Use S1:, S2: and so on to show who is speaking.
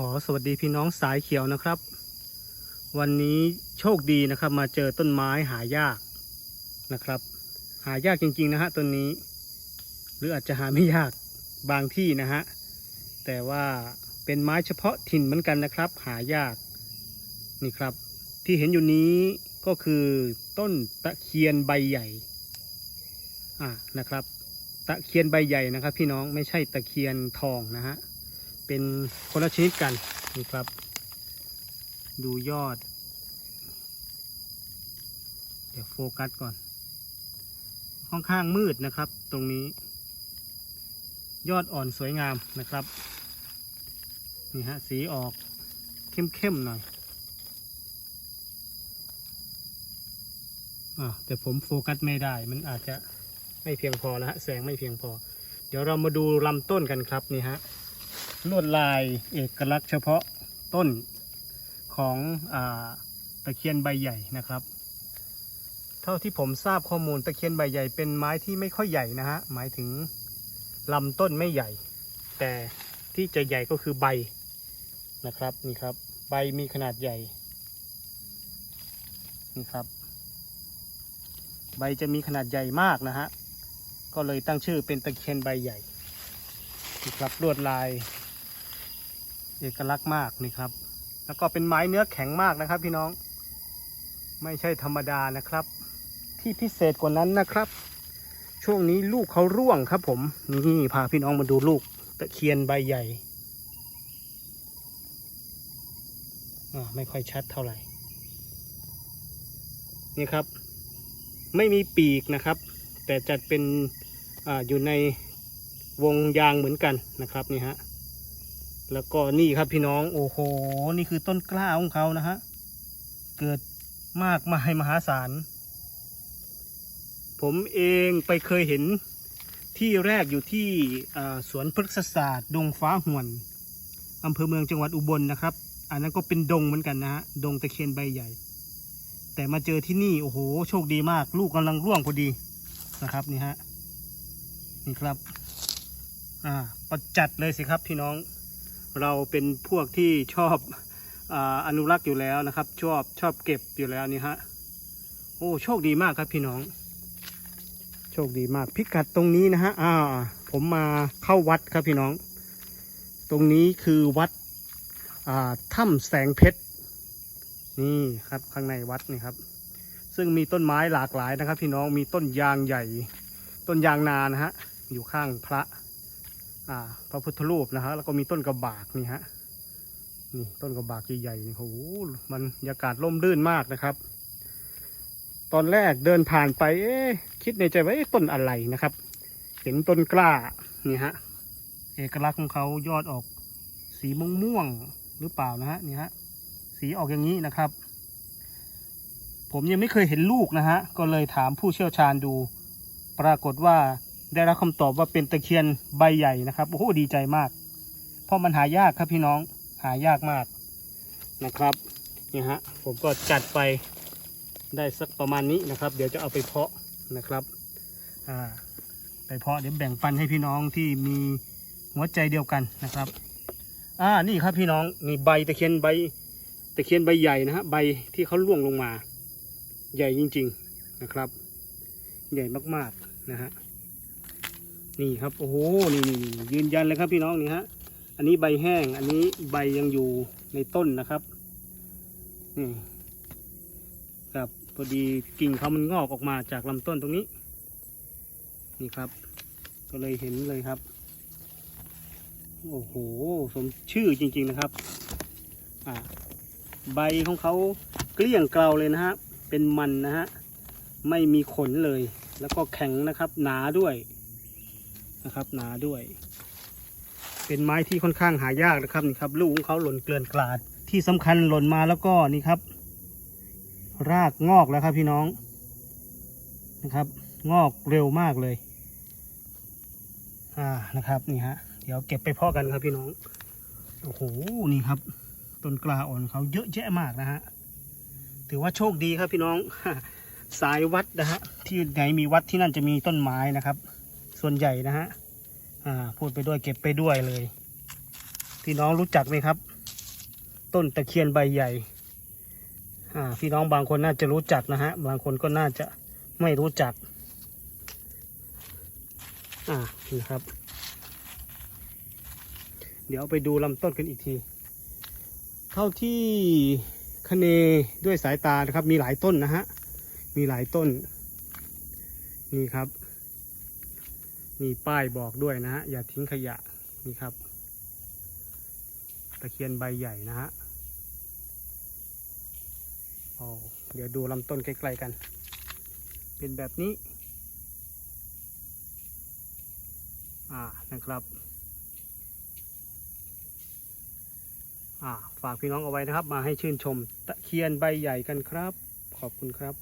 S1: ขอสวัสดีพี่น้องสายเขียวนะครับ วันนี้โชคดีนะครับ มาเจอต้นไม้หายากนะครับ หายากจริงๆนะฮะต้นนี้ หรืออาจจะหาไม่ยากบางที่นะฮะแต่ว่าเป็นไม้เฉพาะถิ่นเหมือนกันนะครับ หายากนี่ครับ ที่เห็นอยู่นี้ก็คือต้นตะเคียนใบใหญ่อ่านะครับ ตะเคียนใบใหญ่นะครับ พี่น้องไม่ใช่ตะเคียนทองนะฮะ เป็นคนละชนิดกันนี่ครับ ดูยอด เดี๋ยวโฟกัสก่อน ค่อนข้างมืดนะครับ ตรงนี้ ยอดอ่อนสวยงามนะครับ นี่ฮะสีออกเข้มๆหน่อยอแต่ผมโฟกัสไม่ได้ มันอาจจะไม่เพียงพอแล้วฮะ แสงไม่เพียงพอ เดี๋ยวเรามาดูลำต้นกันครับนี่ฮะ ลวดลายเอกลักษณ์เฉพาะต้นของอตะเคียนใบใหญ่นะครับ เท่าที่ผมทราบข้อมูลตะเคียนใบใหญ่เป็นไม้ที่ไม่ค่อยใหญ่นะฮะหมายถึงลำต้นไม่ใหญ่ แต่ที่จะใหญ่ก็คือใบนะครับนี่ครับ ใบมีขนาดใหญ่นี่ครับ ใบจะมีขนาดใหญ่มากนะฮะก็เลยตั้งชื่อเป็นตะเคียนใบใหญ่นี่ครับลวดลาย เอกลักษณ์มากนี่ครับ แล้วก็เป็นไม้เนื้อแข็งมากนะครับ พี่น้อง ไม่ใช่ธรรมดานะครับ ที่พิเศษกว่านั้นนะครับ ช่วงนี้ลูกเขาร่วงครับ ผมนี่พาพี่น้องมาดูลูกตะเคียนใบใหญ่อ่าไม่ค่อยชัดเท่าไหร่ นี่ครับ ไม่มีปีกนะครับ แต่จัดเป็นอาอยู่ในวงยางเหมือนกันนะครับนี่ฮะ แล้วก็นี่ครับพี่น้องโอ้โห นี่คือต้นกล้าของเขานะฮะ เกิดมากมายมหาศาล ผมเองไปเคยเห็นที่แรกอยู่ที่สวนพฤกษศาสตร์ ดงฟ้าห่วนอำเภอเมืองจังหวัดอุบลนะครับ อันนั้นก็เป็นดงเหมือนกันนะฮะ ดงตะเคียนใบใหญ่ แต่มาเจอที่นี่โอ้โห โชคดีมาก ลูกกำลังร่วงพอดีนะครับนี่ฮะ นี่ครับ อ่าประจัดเลยสิครับพี่น้อง เราเป็นพวกที่ชอบออนุรักษ์อยู่แล้วนะครับ ชอบชอบเก็บอยู่แล้วนี่ฮะโอ้โชคดีมากครับพี่น้อง โชคดีมากพิกัดตรงนี้นะฮะอ่าผมมาเข้าวัดครับพี่น้อง ตรงนี้คือวัดอ่าถ้ำแสงเพชรนี่ครับข้างในวัดนี่ครับ ซึ่งมีต้นไม้หลากหลายนะครับ พี่น้องมีต้นยางใหญ่ ต้นยางนานะฮะอยู่ข้างพระ อ่า พระพุทธรูปนะฮะแล้วก็มีต้นกระบากนี่ฮะนี่ต้นกระบากใหญ่ๆนี่โอ้โหมันบรรยากาศร่มรื่นมากนะครับ ตอนแรกเดินผ่านไป เอ๊คิดในใจว่าต้นอะไรนะครับ เห็นต้นกล้านี่ฮะเอกลักษณ์ของเขายอดออกสีม่วงม่วงหรือเปล่านะฮะนี่ฮะสีออกอย่างนี้นะครับ ผมยังไม่เคยเห็นลูกนะฮะก็เลยถามผู้เชี่ยวชาญดู ปรากฏว่า ได้รับคำตอบว่าเป็นตะเคียนใบใหญ่นะครับ โอ้โหดีใจมาก เพราะมันหายากครับพี่น้อง หายากมากนะครับนี่ฮะ ผมก็จัดไปได้สักประมาณนี้นะครับ เดี๋ยวจะเอาไปเพาะนะครับ อ่า ไปเพาะเดี๋ยวแบ่งปันให้พี่น้องที่มีหัวใจเดียวกันนะครับ อ่า นี่ครับพี่น้องนี่ใบตะเคียนใบตะเคียนใบใหญ่นะฮะ ใบที่เขาล่วงลงมา ใหญ่จริง ๆนะครับ ใหญ่มากๆนะฮะ นี่ครับโอ้โหนี่นี่ยืนยันเลยครับพี่น้องนี่ฮะอันนี้ใบแห้ง อันนี้ใบยังอยู่ในต้นนะครับนี่ครับพอดีกิ่งเขามันงอกออกมาจากลำต้นตรงนี้ นี่ครับ ก็เลยเห็นเลยครับ โอ้โหสมชื่อจริง ๆนะครับ อ่า ใบของเขาเกลี้ยงเกลาเลยนะฮะเป็นมันนะฮะไม่มีขนเลย แล้วก็แข็งนะครับ หนาด้วย นะครับหนาด้วย เป็นไม้ที่ค่อนข้างหายากนะครับนี่ครับลูกของเขาหล่นเกลื่อนกลาด ที่สำคัญหล่นมาแล้วก็นี่ครับ รากงอกแล้วครับพี่น้องนะครับ งอกเร็วมากเลย อ่านะครับนี่ฮะเดี๋ยวเก็บไปพาะกันครับพี่น้องโอ้โหนี่ครับต้นกล้าอ่อนเขาเยอะแยะมากนะฮะถือว่าโชคดีครับพี่น้องสายวัดนะฮะที่ไหนมีวัดที่นั่นจะมีต้นไม้นะครับ ส่วนใหญ่นะฮะอ่าพูดไปด้วยเก็บไปด้วยเลยพี่น้องรู้จักไหมครับ ต้นตะเคียนใบใหญ่อ่าพี่น้องบางคนน่าจะรู้จักนะฮะบางคนก็น่าจะไม่รู้จักอ่านี่ครับ เดี๋ยวไปดูลำต้นกันอีกที เท่าที่คะเนด้วยสายตานะครับ มีหลายต้นนะฮะมีหลายต้น นี่ครับ มีป้ายบอกด้วยนะฮะ อย่าทิ้งขยะนี่ครับ ตะเคียนใบใหญ่นะฮะโอ้เดี๋ยวดูลำต้นใกล้ๆกัน เป็นแบบนี้ อ่านะครับ อ่าฝากพี่น้องเอาไว้นะครับ มาให้ชื่นชมตะเคียนใบใหญ่กันครับ ขอบคุณครับ